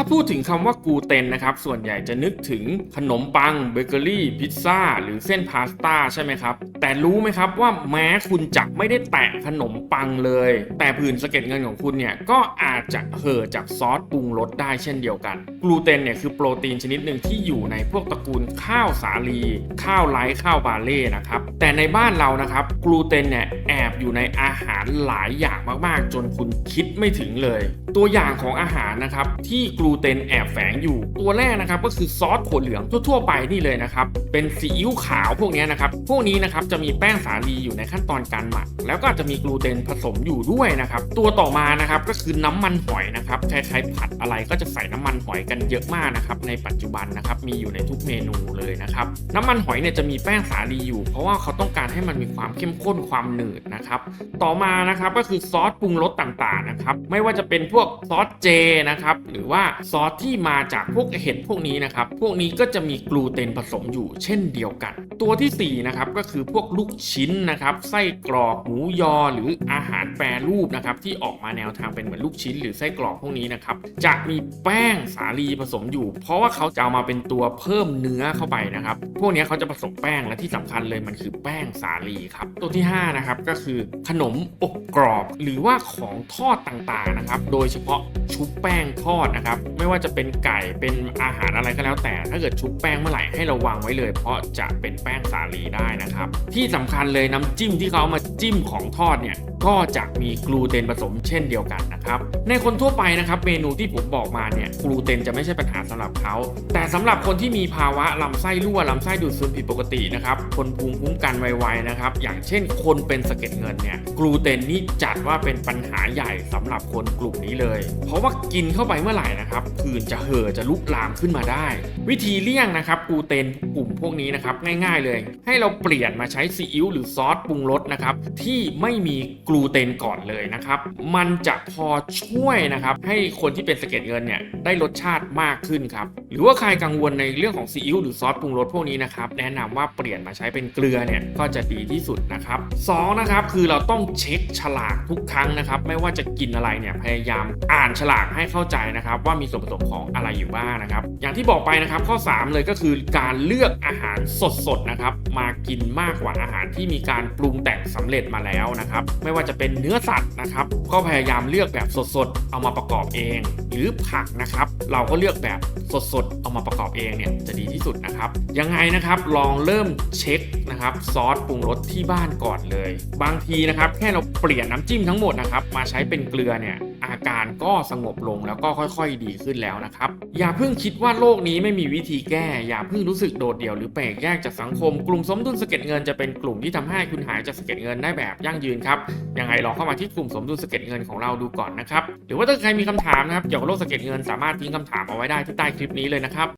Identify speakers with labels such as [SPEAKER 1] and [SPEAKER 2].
[SPEAKER 1] าพูดถึงคำว่ากูเตนนะครับ ส่วนใหญ่จะนึกถึงขนมปังเบเกอรี่ พิซซ่า หรือเส้นพาสต้าใช่ไหมครับ แต่รู้ไหมครับว่าแม้คุณจะไม่ได้แตะขนมปังเลย แต่ผื่นสะเก็ดเงินของคุณเนี่ยก็อาจจะเห่อจากซอสปรุงรสได้เช่นเดียวกัน กลูเตนเนี่ยคือโปรตีนชนิดหนึ่งที่อยู่ในพวกตระกูลข้าวสาลี ข้าวไร้ข้าวบาเล่นะครับแต่ในบ้านเรานะครับกลูเตนเนี่ยแอบอยู่ในอาหารหลายอย่างมากๆ จนคุณคิดไม่ถึงเลย ตัวอย่างของอาหารนะครับที่กลูเตนแอบแฝงอยู่ตัวแรกนะครับก็คือซอสถั่วเหลืองทั่วๆไปนี่เลยนะครับเป็นซีอิ๊วขาวพวกนี้นะครับพวกนี้นะครับจะมีแป้งสาลีอยู่ในขั้นตอนการหมัก แล้วก็อาจจะมีกลูเตนผสมอยู่ด้วยนะครับ ตัวต่อมานะครับก็คือน้ำมันหอยนะครับใครๆผัดอะไรก็จะใส่น้ำมันหอยกันเยอะมากนะครับในปัจจุบันนะครับมีอยู่ในทุกเมนูเลยนะครับน้ำมันหอยเนี่ยจะมีแป้งสาลีอยู่ เพราะว่าเขาต้องการให้มันมีความเข้มข้นความหนืดนะครับต่อมานะครับก็คือซอสปรุงรสต่างๆนะครับไม่ว่าจะเป็นพวกซอสเจนะครับหรือว่าซอสที่มาจากพวกเห็ดพวกนี้นะครับพวกนี้ก็จะมีกลูเตนผสมอยู่เช่นเดียวกัน ตัวที่4นะครับก็คือพวกลูกชิ้นนะครับ ไส้กรอกหมูยอหรืออาหารแปรรูปนะครับที่ออกมาแนวทางเป็นเหมือนลูกชิ้น หรือไส้กรอกพวกนี้นะครับจะมีแป้งสาลีผสมอยู่ เพราะว่าเขาจะเอามาเป็นตัวเพิ่มเนื้อเข้าไปนะครับ พวกนี้เขาจะผสมแป้งและที่สำคัญเลยมันคือแป้งสาลีครับ ตัวที่5นะครับก็คือขนมอบกรอบ หรือว่าของทอดต่างๆนะครับ โดยเฉพาะชุบแป้งทอดนะครับ ไม่ว่าจะเป็นไก่เป็นอาหารอะไรก็แล้วแต่ ถ้าเกิดชุบแป้งเมื่อไหร่ให้ระวังไว้เลย เพราะจะเป็นแป้งสาลีได้นะครับที่สำคัญเลยน้ำจิ้มที่เขามาจิ้มของทอดเนี่ยก็จะมีกลูเตนผสมเช่นเดียวกันนะครับ ในคนทั่วไปนะครับเมนูที่ผมบอกมาเนี่ยกลูเตนจะไม่ใช่ปัญหาสำหรับเขา แต่สำหรับคนที่มีภาวะลำไส้รั่วลำไส้ดูดซึมผิดปกตินะครับ คนภูมิคุ้มกันไวๆนะครับ อย่างเช่นคนเป็นสะเก็ดเงินเนี่ยกลูเตนนี่จัดว่าเป็นปัญหาใหญ่สำหรับคนกลุ่มนี้เลย เพราะว่ากินเข้าไปเมื่อไหร่นะครับผื่นจะเห่อจะลุกลามขึ้นมาได้ วิธีเลี่ยงนะครับกลูเตนกลุ่มพวกนี้นะครับง่าย ๆ เลย ให้เราเปลี่ยนมาใช้ช้ซีอิ๊วหรือซอสปรุงรสนะครับที่ไม่มีกลูเตนก่อนเลยนะครับ มันจะพอช่วยนะครับให้คนที่เป็นสะเก็ดเงินเนี่ยได้รสชาติมากขึ้นครับหรือว่าใครกังวลในเรื่องของซีอิ๊วหรือซอสปรุงรสพวกนี้นะครับแนะนำว่าเปลี่ยนมาใช้เป็นเกลือเนี่ยก็จะดีที่สุดนะครับสองนะครับคือเราต้องเช็คฉลากทุกครั้งนะครับ ไม่ว่าจะกินอะไรเนี่ยพยายามอ่านฉลากให้เข้าใจนะครับ ว่ามีส่วนผสมของอะไรอยู่บ้างนะครับ อย่างที่บอกไปนะครับข้อ 3 เลยก็คือการเลือกอาหารสดๆนะครับมากินมากกว่าอาหารที่มีการปรุงแต่งสำเร็จมาแล้วนะครับ ไม่ว่าจะเป็นเนื้อสัตว์นะครับ ก็พยายามเลือกแบบสดๆ เอามาประกอบเอง หรือผักนะครับ เราก็เลือกแบบสดๆ เอามาประกอบเองเนี่ยจะดีที่สุดนะครับ ยังไงนะครับลองเริ่มเช็คนะครับซอสปรุงรสที่บ้านก่อนเลย บางทีนะครับแค่เราเปลี่ยนน้ำจิ้มทั้งหมดนะครับมาใช้เป็นเกลือเนี่ย การก็สงบลงแล้วก็ค่อย ๆ ดีขึ้นแล้วนะครับ อย่าเพิ่งคิดว่าโลกนี้ไม่มีวิธีแก้ อย่าเพิ่งรู้สึกโดดเดี่ยวหรือแปลกแยกจากสังคม กลุ่มสมดุลสะเก็ดเงินจะเป็นกลุ่มที่ทำให้คุณหายจากสะเก็ดเงินได้แบบยั่งยืนครับยังไงลองเข้ามาที่กลุ่มสมดุลสะเก็ดเงินของเราดูก่อนนะครับหรือว่าถ้าใครมีคำถามนะครับเกี่ยวกับโลกสะเก็ดเงินสามารถทิ้งคำถามเอาไว้ได้ที่ใต้คลิปนี้เลยนะครับ